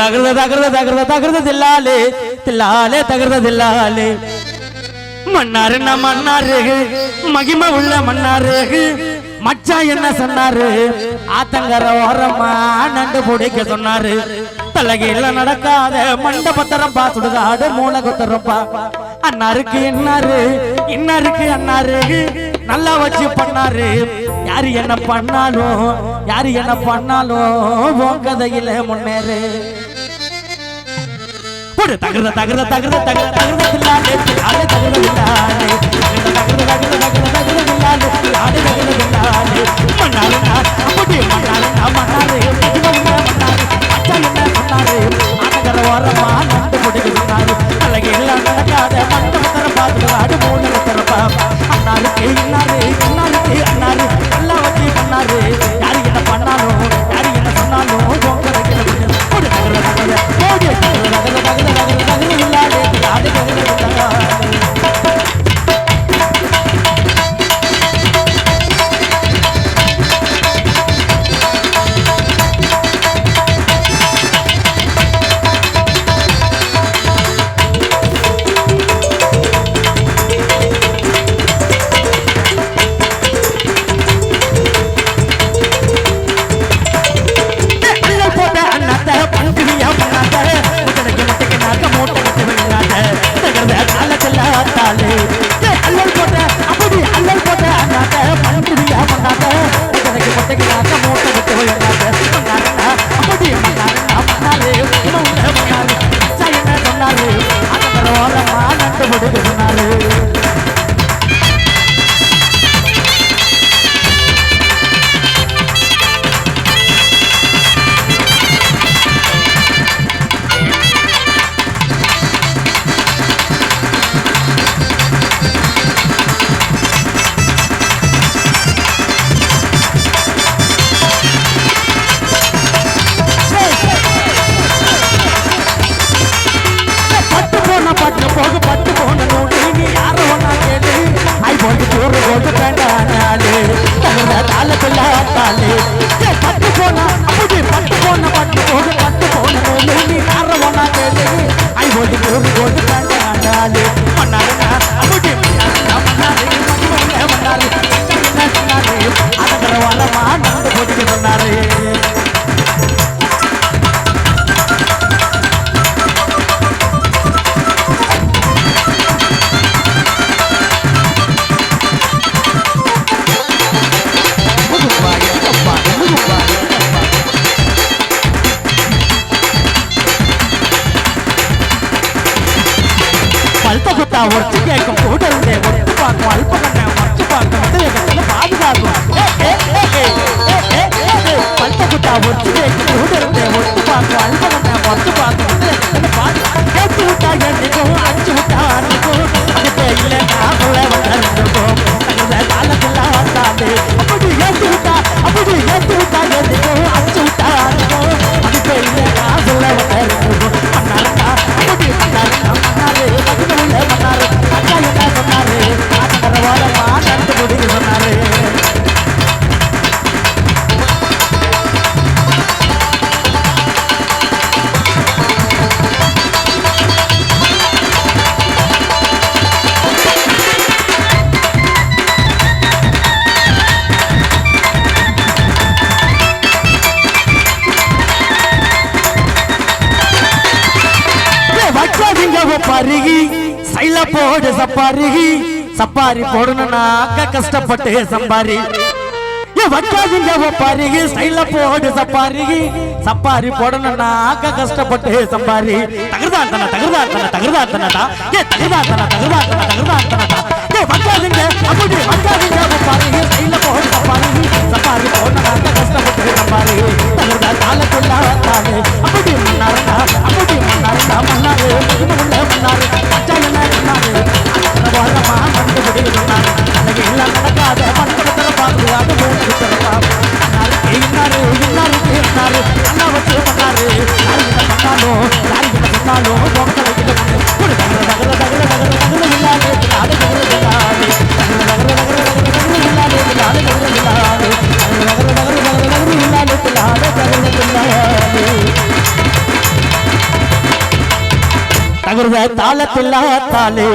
തകർന്ന് തകർന്ന് തകർന്ന് തകർന്ന് തകർന്ന് തില്ലാലേ തില്ലാലേ തകർന്ന് തില്ലാലേ மன்னாரு மன்னாரு மகிமை உள்ள மன்னாரு மச்சா என்ன சொன்னாரு? ஆத்தங்கர ஓரமா நண்டு பிடிக்க சொன்னாரு. தலைகீழ நடக்காத மண்டபத்திரம்பா சுடுகாடு மூல குத்தரம்பா அண்ணாருக்கு என்னாரு இன்னாருக்கு அண்ணாரு நல்லா வச்சு பண்ணாரு. யாரு என்ன பண்ணாலும் யாரு என்ன பண்ணாலும் உன் கதையில முன்னேறு. ஒரு தகுந்த தகுந்த தகுந்த தகுந்த தகுந்த తాలే పట్టుకోన అప్పుడే పట్టుకోన పట్టుకోన పట్టుకోన అరవణ అయ్యోడి గోడి గోడి కంటే ఆడాలి ஒட்டி கேட்கும் கூட இருந்தே ஒட்டி பார்க்கும் அல்ப கண்ணை மறைச்சு பார்க்கும் முதலகத்தில் பாதுகாக்கும் பல்த போடு சப்பாரி. சப்பாரி போடணும்னாக்க கஷ்டப்பட்டு சம்பாரி. வைக்காதீங்க ஒப்பாரிகி ஸ்டைல போடு சப்பாரிகி சப்பாரி போடணும்னாக்க கஷ்டப்பட்டு சம்பாரி. தகர்தான் தன தகர்தான் தன. தகர்தான் தனடா ஏ தகர்தான் தன தகர்தான் தன. தகர்தான் தனடா ஏ வைக்காதீங்க அப்படி வைக்காதீங்க ஒப்பாரிகி ஸ்டைல போடு தாளத்தில்லா தாளே.